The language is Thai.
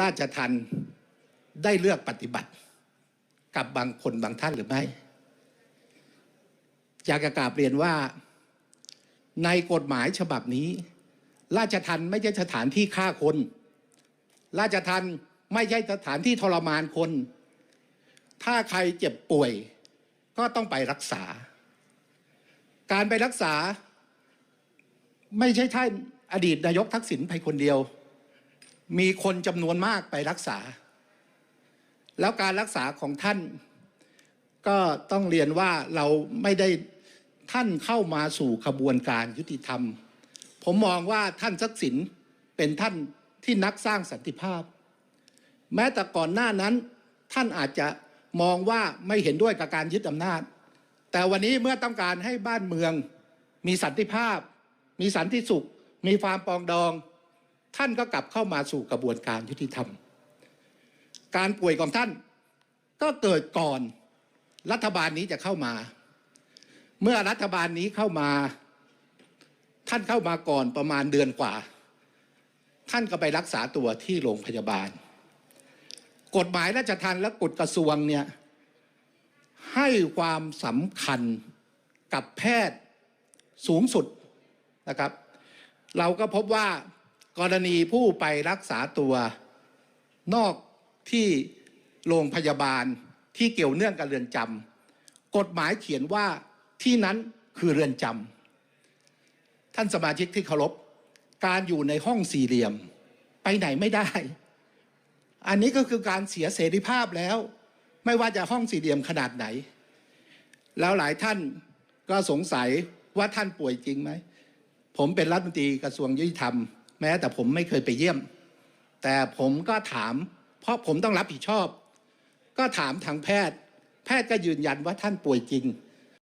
ราชทันได้เลือกปฏิบัติ กับบางคนบางท่านหรือไม่อยากจะกราบเรียนว่าในกฎหมายฉบับนี้ ราชทันไม่ใช่สถานที่ฆ่าคน ราชทันไม่ใช่สถานที่ทรมานคน ถ้าใครเจ็บป่วย ก็ต้องไปรักษา การไปรักษา ไม่ใช่ท่านอดีตนายกทักษิณไปคนเดียว มีคนจำนวนมากไปรักษา แล้วการรักษาของท่าน ก็ต้องเรียนว่าเราไม่ได้ท่านเข้ามาสู่ขบวนการยุติธรรม ผมมองว่าท่านทักษิณเป็นท่านที่นักสร้างสันติภาพ แม้แต่ก่อนหน้านั้น ท่านอาจจะมองว่าไม่เห็นด้วยกับการยึดอำนาจ แต่วันนี้เมื่อต้องการให้บ้านเมือง มีสันติภาพ มีสันติสุข มีความปองดอง ท่านก็กลับเข้ามาสู่กระบวนการยุติธรรม การป่วยของท่านก็เกิดก่อนรัฐบาลนี้จะเข้ามา เมื่อรัฐบาลนี้เข้ามา ท่านเข้ามาก่อนประมาณเดือนกว่า ท่านก็ไปรักษาตัวที่โรงพยาบาล กฎหมายราชทัณฑ์และกฎกระทรวงเนี่ยให้ความสำคัญกับแพทย์สูงสุดนะครับ เราก็พบว่า กรณีผู้ไปรักษาตัวนอกที่โรงพยาบาลที่เกี่ยวเนื่องกับเรือนจำกฎหมายเขียนว่าที่นั้นคือเรือนจำท่านสมาชิกที่เคารพการอยู่ในห้องสี่เหลี่ยม ไปไหนไม่ได้ อันนี้ก็คือการเสียเสรีภาพแล้ว ไม่ว่าจะห้องสี่เหลี่ยมขนาดไหน แล้วหลายท่านก็สงสัยว่าท่านป่วยจริงไหม ผมเป็นรัฐมนตรีกระทรวงยุติธรรม แม้แต่ผมไม่เคยไปเยี่ยม แต่ผมก็ถาม เพราะผมต้องรับผิดชอบ ก็ถามทางแพทย์ แพทย์ก็ยืนยันว่าท่านป่วยจริง